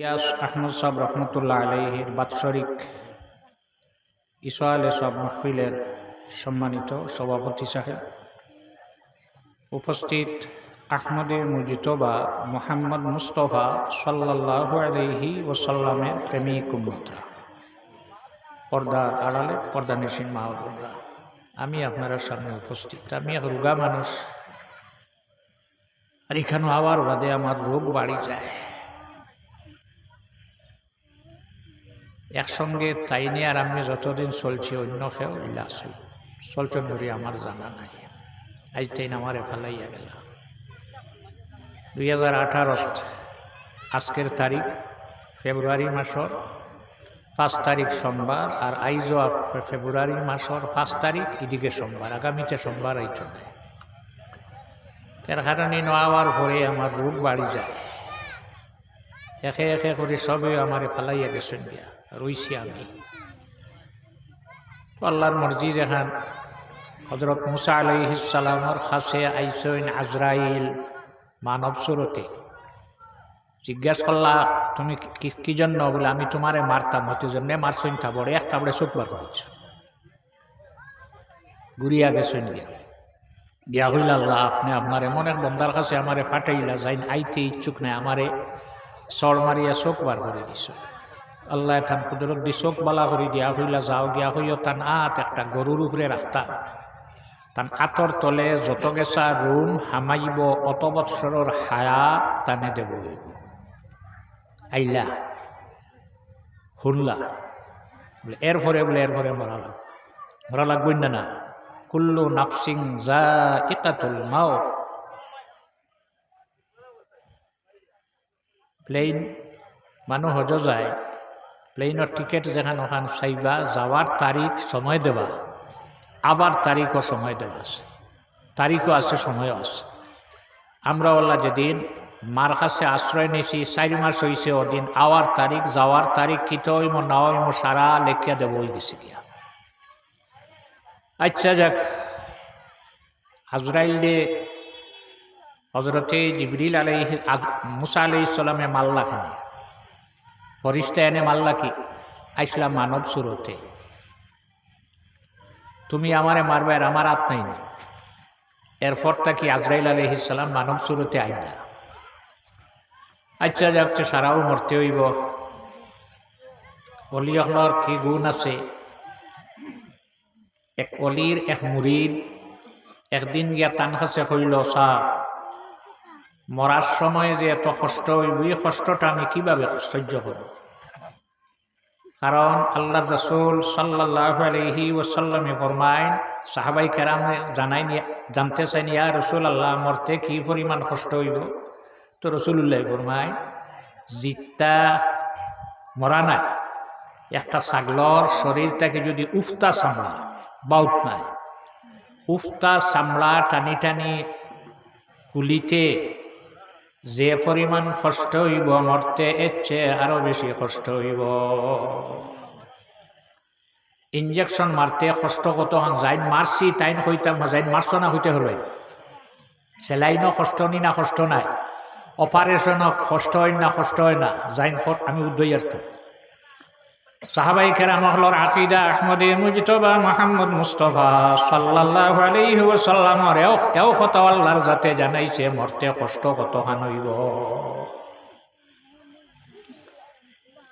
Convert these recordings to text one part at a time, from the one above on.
ইয়াস আহমদ সাহেব রহমতুল্লাহ আলহির বাৎসরিক ইসোয়াল সব মাহফিলের সম্মানিত সভাপতি সাহেব। উপস্থিত আহমদে মুজিতবা মোহাম্মদ মুস্তফা সাল্লাহ আলহি ওসাল্লামের প্রেমিক উম্মতরা। পর্দার আড়ালে পর্দা নিশিন মাহবুবরা আমি আপনার সামনে উপস্থিত। আমি রোগা মানুষ। আর এখানে আবার বাদে আমার রোগ বাড়ি যায়। একসঙ্গে তাই নিয়ে আর আমি যতদিন চলছি অন্য খেয়েও ইলা চল চলছেন ধরে, আমার জানা নাই। আজ তাই আমার এফালাইয়া গেল। দুই হাজার আঠারোত, আজকের তারিখ, ফেব্রুয়ারি মাসর, পাঁচ তারিখ সোমবার, আর আইজো ফেব্রুয়ারি মাসর পাঁচ তারিখ, এদিকে সোমবার, আগামীতে সোমবার নাই এর কারণে নেওয়ার পরে আমার রোগ বাড়ি যায়। একে একে করে সবে আমার ফালাইয়া গেছেন গিয়া। রইছি আমি। আল্লাহর মর্জি যেখান হজরত মুসা আলহিসালামর খাসে আইসইন আজরাইল মানব সুরতে। জিজ্ঞাসা করলা, তুমি কি- জন্য? বলে, আমি তোমারে মারতাম হতে জন্য মারছইন তাবড়ে এক তাবড়ে চোখ বার করেছ। গুড়িয়া গেছেন গিয়া। গিয়া হইল, আল্লাহ, আপনি আপনার এমন এক বন্দার কাছে আমারে ফাটাইলা, যাইন আইতে ইচ্ছুক নাই, আমারে চর মারিয়া চোখ বার করে দিছ। আল্লাহ তান কুদরত দি বালা করে দিয়া হইলা যাও, গিয়া হইও তান আত একটা গরুর উপরে রাখতা তান আতর তলে যত গেছা রুম হামাইব, অত বৎসরের হায়া টানে দেব আইলা, শুনলা? বলে এর ভরে বলে এর ভরে মরা লাগ মরা লাগবই না না? কুল্লু নাফসিং যা ইকাতুল মাও প্লেন মানুহ হজ যায়। প্লেনের টিকেট যেখানে ওখান চাইবা, যাওয়ার তারিখ সময় দেবা, আবার তারিখও সময় দেবা আছে। তারিখও আছে, সময়ও আছে। আমরা ওলা যেদিন মার কাছে আশ্রয় নিয়েছি চারি মাস হয়েছে ওদিন, আওয়ার তারিখ, যাওয়ার তারিখ, কিত হইম, না হইম, সারা লেখিয়া দেব হয়ে গেছে গিয়া। আচ্ছা যাক, আজরাইল দে হজরতে জিবরিল আলাই মুসা আলাই ইসলামে মাল্লা খানে ফরিস্তা এনে মাল্লা কি আইসলাম মানব সুরতে। তুমি আমারে মারবে আর আমার হাত নাই না। এরপর কি আজরাইল আলহিসাল্লাম মানব সুরতে আইনা আচ্ছা যাচ্ছে সারাও মরতে হইব। অলি হলর কি গুণ আছে? এক অলির, এক মুরিদ। একদিন গিয়া তান কাছে হইল সা, মরার সময় যে এত কষ্ট হইব এই কষ্টটা আমি কীভাবে সহ্য করব? কারণ আল্লাহ রসুল সাল্লাহ আলহি ওসাল্লামে ফরমাইন সাহাবাই কেরাম জানাই জানতে চাইনি, ইয়া রসুল আল্লাহ মরতে কি পরিমাণ কষ্ট হইব তো রসুল্লাহ ফরমাই জিতা মরা নাই। একটা ছাগলর শরীরটাকে যদি উফতা চামড়া বাউট নাই। উফতা চামড়া টানি টানি কুলিতে যে পরিমাণ কষ্ট হইব, মরতে এর চেয়ে বেশি কষ্ট হইব। ইঞ্জেকশন মারতে কষ্ট কত হন, যাইন মারছি, তাইন হইতাম যাইন মারছ না, হইতে হলে সেলাইনও কষ্ট নি না, কষ্ট নাই। অপারেশনও কষ্ট হয় না, কষ্ট হয় না, যাইন আমি উদ্দয়ার্থ সাহাবাই কেরাম হলর আকিদা আহমদে মুজতবা মোহাম্মদ মুস্তফা সাল্লাহ আলাইহি ওয়াসাল্লামর এও কত আল্লাহর যাতে জানাইছে, মরতে কষ্ট কত হান হইব।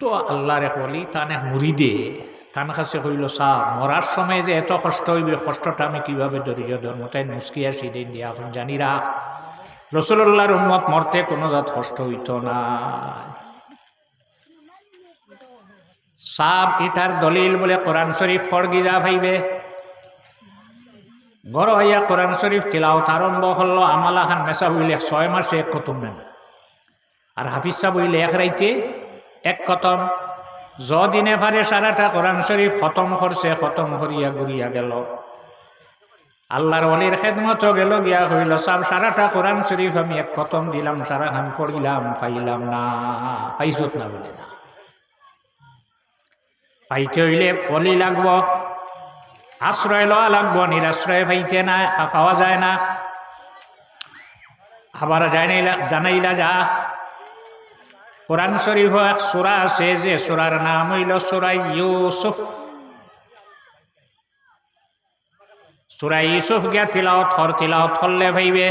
তো আল্লাহর বলি তানে মুড়িদে তান কাছে কইল চা মরার সময় যে এত কষ্ট হইবে, কষ্টটা আমি কীভাবে ধৈর্য ধর্ম তাই মুসকিয়া সেদিন দিয়া, এখন জানি রাখ রসুল্লাহর উম্মত মরতে কোনো জাত কষ্ট হইত না। সাপ ইটার দলিল বলে কোরআন শরীফ ফড়গি যা ভাইবে। বড় হইয়া কোরআন শরীফ তিলাওত আরম্ভ হল, আমালা খান মেসা হইলে ছয় মাসে এক খতম নেন। আর হাফিজ সাহ হইলে এক রাইতে এক খতম যদিনে পারে সারাটা কোরআন শরীফ খতম করছে খতম করিয়া ঘুরিয়া গেল। আল্লাহর অলির খেদমত গেল, গিয়া হইল, সাব সারাটা কোরআন শরীফ আমি এক খতম দিলাম, সারা খান পড়িলাম, পাইলাম না পাইছত না বলে না। পাইতে হইলে পলি লাগব। আশ্রয় লওয়া লাগবো, নিরাশ্রয় পাইতে না পাওয়া যায় না। আবার জানাইলা জানাইলা যা, কোরআন শরীফ এক সুরা আছে যে সুরার নাম হইল সুরাই ইউসুফ। সুরাই ইউসুফ গিয়া তিলাওত হর তিলাওত করলে ভাইবে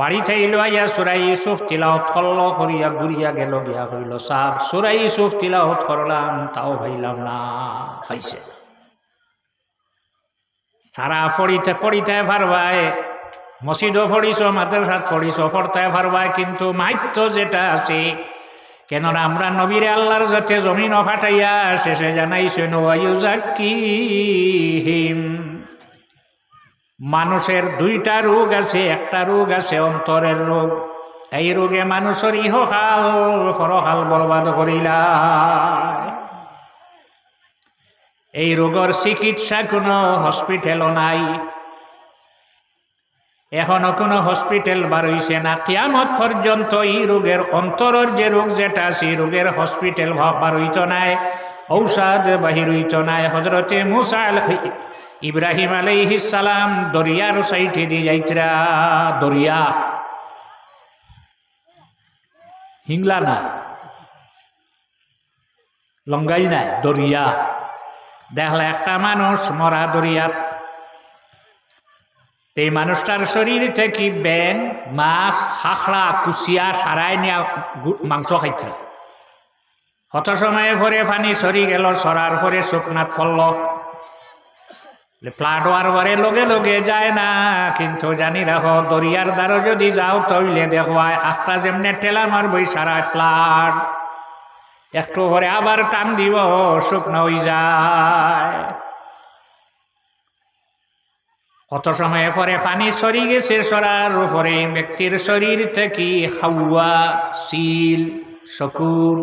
বাড়িতে আইয়া সুরাই ইউসুফ তিলাওত করল করিয়া ঘুরিয়া গেল গিয়া হইল। সাপ সুরাই ইউসুফ তিলাওত করলাম, তাও ভাইলাম না খাইছে সারা ফড়িতে ফড়িতে পারবায় মসজিদও ফড়িছ, মাদ্রাসাত ফড়িছ ফরতে পারবায় কিন্তু মাহিত্য যেটা আছে, কেননা আমরা নবীরে আল্লাহর যাতে জমিন ফাটাইয়া শেষে জানাইছে হিম মানুষের দুইটা রোগ আছে, একটা রোগ আছে অন্তরের রোগ। এই রোগে মানুষের ইহকাল, পরকাল বরবাদ করিলা এই রোগর চিকিৎসা কোনো হসপিটালও নাই। এখনও কোনো হসপিটাল বার হইছে না। কিয়ামত পর্যন্ত এই রোগের অন্তরের যে রোগ যেটা সেই রোগের হসপিটাল বার হইত নাই, ঔষধ বাহির হইত নাই। হজরতে মুসা ইব্রাহিম আলাইহিস সালাম দরিয়ার সাইটে দিয়ে যাইতরা। দরিয়া। হিংলা না। লঙ্গাই নাই দরিয়া। দেখলে একটা মানুষ মরা দরিয়াত এই মানুষটার শরীর থেকে বেন, মাছ, হাখড়া কুচিয়া সারাই নিয়া মাংস খাইতে হত সময়ে ভরে পানি সরি গেল, সরার পরে শুকনাথ ফলল প্লাট হওয়ার পরে লগে লগে যায় না, কিন্তু জানি রাখো দরিয়ার দ্বারা যদি যাও তইলে দেখো আস্তা যেমনে টেলা মারবই সারা প্লাট একটু পরে আবার টান দিব শুকনো হয়ে যায়। কত সময় পরে পানি সরি গেছে সরার উপরে, ব্যক্তির শরীর থেকে হাওয়া, শিল শকুর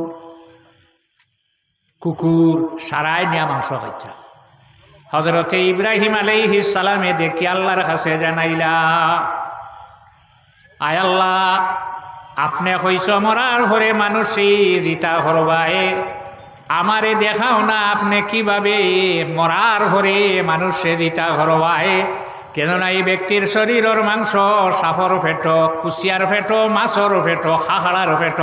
কুকুর সারাই নিয়া মাংস খাইছা। হজরতে ইব্রাহিম আলাইহিস সালামে দেখি আল্লাহর কাছে জানাইলা, আয় আল্লাহ, আপনি হইস মরার ঘরে মানুষই জিতা হরবায়। আমারে দেখাও না আপনি কীভাবে মরার ঘরে মানুষে জিতা হরবায়। কেননা এই ব্যক্তির শরীরের মাংস সাপর ফেট কুচিয়ার ফেট, মাছর ফেট হাহাড়ার ফেট।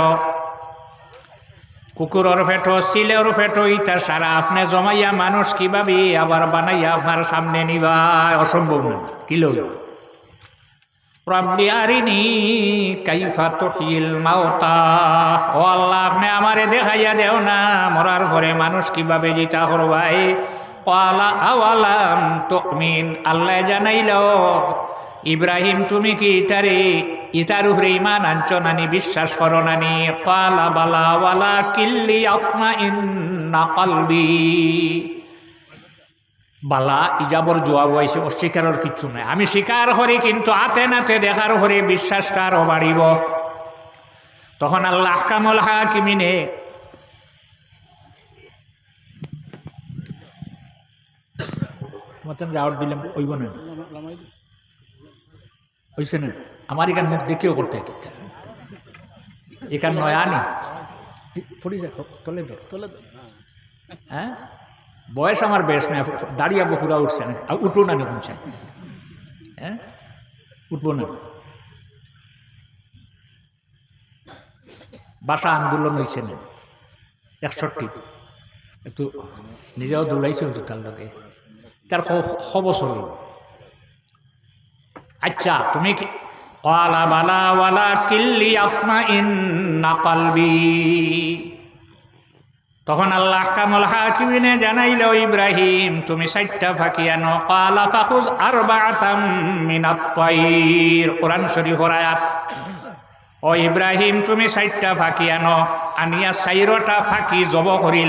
কুকুরের ফেটো সিলের ফেটো, ইটা সারা আপনি জমাইয়া মানুষ কীভাবে আবার বানাইয়া আপনার সামনে নিবা? অসম্ভব না। রব্বি আরিনি কাইফা তুহিল মাওতা ও আল্লাহ, আপনি আমারে দেখাইয়া দেও না, মরার ঘরে মানুষ কীভাবে জিতা করবাই? পালা আওয়ালাম তুমিন, আল্লাহ জানাইল, ইব্রাহিম, তুমি কি ইটারে ইটার উপরে ইমান আনছ নানি, বিশ্বাস করো নানি। পালা বালা ওয়ালা কিল্লি আপনা ইন্না কলবি। বালা ইজাবর জবাব হয়েছে অস্বীকারের কিচ্ছু নাই। আমি স্বীকার করি, কিন্তু আতে নাতে দেখার হরে বিশ্বাসটা আরও বাড়িব। তখন আল্লাহ কামল হাকিমিনে মতন যাওয়ার দিলাম, ওইব না। হইছে না? আমার এখান মুখ দেখেও করতে গেছে এখান নয় আনি। ফুরি দেখো তলে দে তোলে তো হ্যাঁ। বয়স আমার বেশ না দাঁড়িয়ে পুরা উঠছে না উঠবো না হ্যাঁ? উঠবো না। বাসা আন্দোলন হয়েছে না। একষট্টি। একটু নিজেও দৌড়াইছে হয়তো তার লগে। তার শ বছর আচ্ছা তুমি কি কিল্লি কালবি তখন আল্লাহ কামল হাকিমিনে জানাইল ইব্রাহিম, তুমি ষাটটা ফাঁকি আনো কালা ফাখুজ আর বাতাম মিনাত তাইর। কোরআন শরীফ আয়াত, ও ইব্রাহিম, তুমি ষাটটা ফাঁকি আনো আনিয়া চাইরটা ফাঁকি জব করি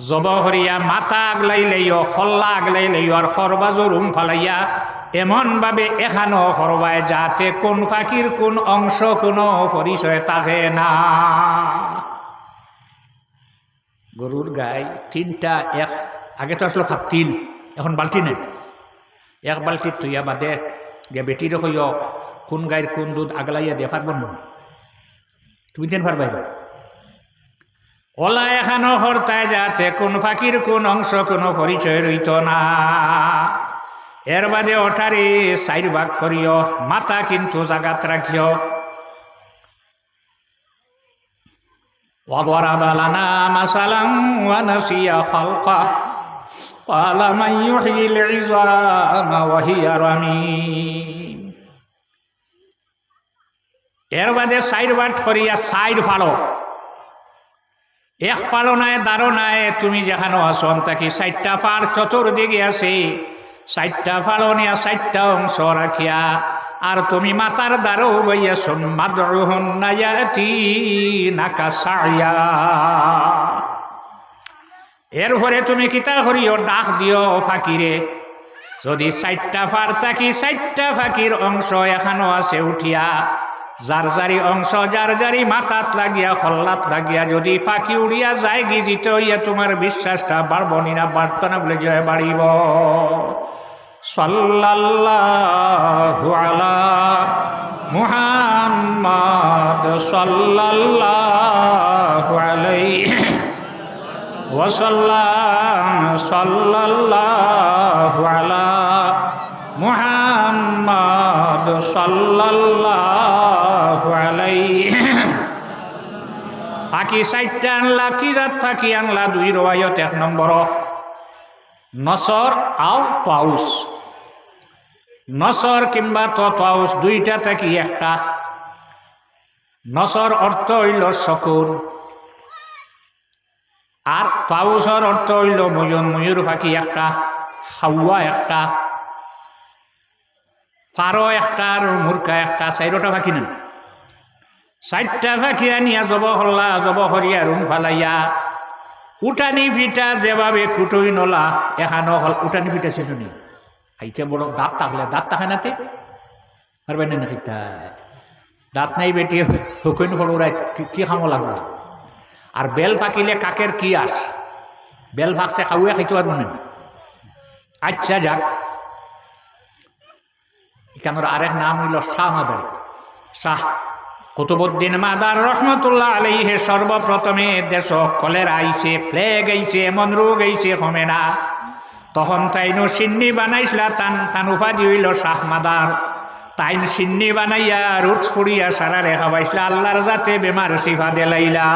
লইও জব মাথা আগলাই লইও খল্লা আগলাই লইও আর সর্বাজর উম ফালাইয়া এমনভাবে এখানো সরবায় যাতে কোন ফাঁকির কোন অংশ, কোনো পরিচয় থাকে না। গরুর গায়ে তিনটা, এক, আগে তো আসলো খাপ তিল এখন বালতি নেই। এক বালতি তুইয়া বাদে গে বেটির হইয় কোন গায়ের কোন দুধ আগলাইয়া দিয়ে পারব না। তুমি কেন পারবাই ওলা এখানো হরতায় যাতে কোন ফাঁকির কোন অংশ কোনো পরিচয় রইত না এর বাদে ওঠারে চাইর ভাগ করিও মাথা কিন্তু জাগাত রাখিও وضرب لنا مثلا ونسي خلقه قال من يحيي العظام وهي رميم এর বাদে সাইড বাট করিয়া সাইড ফালো এক ফালো নাই তুমি যেখানে আসন তাকি সাইডটা ফার চতুর্দিকে আছে সাইডটা ফালো নিয়া সাইডটা অংশ রাখিয়া। আর তুমি মাতার দ্বারো বইয়া শোন মাদ্রহন নায়াতি নাকা সায়া এরপরে তুমি কিতা করিও, ডাক দিও ফাঁকিরে। যদি চারটা ফার থাকি চারটা ফাঁকির অংশ এখানো আছে উঠিয়া। যার যারি অংশ, যার যারি মাথাত লাগিয়া, খল্লাত লাগিয়া, যদি ফাঁকি উড়িয়া যায়, গিজিত হইয়া তোমার বিশ্বাসটা বাড়ব না বাড়ত না বলে জয় বাড়িব। সাল্লাল্লাহু আলা মুহাম্মদ সাল্লাল্লাহু আলাইহি ওয়াসাল্লাম। সাল্লাল্লাহু আলা মুহাম্মদ সাল্লাল্লাহু ফাঁকি চারটা আনলা কি জাত ফাঁকি আনলা, দুই রোয়ায়ত, এক নম্বর। নসর আও পাউস। নসর কিংবা ততাউস দুইটা থাকি একটা। নসর অর্থ হইল শকুন। আর পাউসর অর্থ হইল ময়ূর ময়ূর পাখি একটা, হাওয়া একটা পারো একটা আর মুরকা একটা, চাইরোটা পাখি নেন। চারটা পাখি আনিয়া জব হল্লা, জব হরিয়া রুম ফালাইয়া। উঠানি পিঠা যেভাবে কুটুই নলা, এখানো হল উঠানি পিঠা ছিল নি খাইতে বড় দাঁত থাকলে দাঁত থাকে নাতে। পারবেন না খাইতে দাঁত নাই বেটি হুকুন ফলুরাই কি খামো লাগল আর বেল ফাঁকিলে কাকের কি আস বেল ফাঁকছে খাওয়া খাইতে পারব না আচ্ছা যাক। এখানোর আরেক নাম হইল শাহ মাদারি শাহ কুতুবুদ্দিন মাদার রহমতুল্লাহ আলাইহে সর্বপ্রথমে দেশ কলেরা আইসে, ফ্লেগ আইসে, এমন রোগ আইসে, হমে না। তখন তাইনো সিন্নি বানাইছিলা তান তান উপাধি হইল শাহ মাদার। তাইন সিন্নি বানাইয়া রুটস ফুড়িয়া সারা রেখা পাইছিলা আল্লাহর যাতে বেমার সিফা দেলাইলা।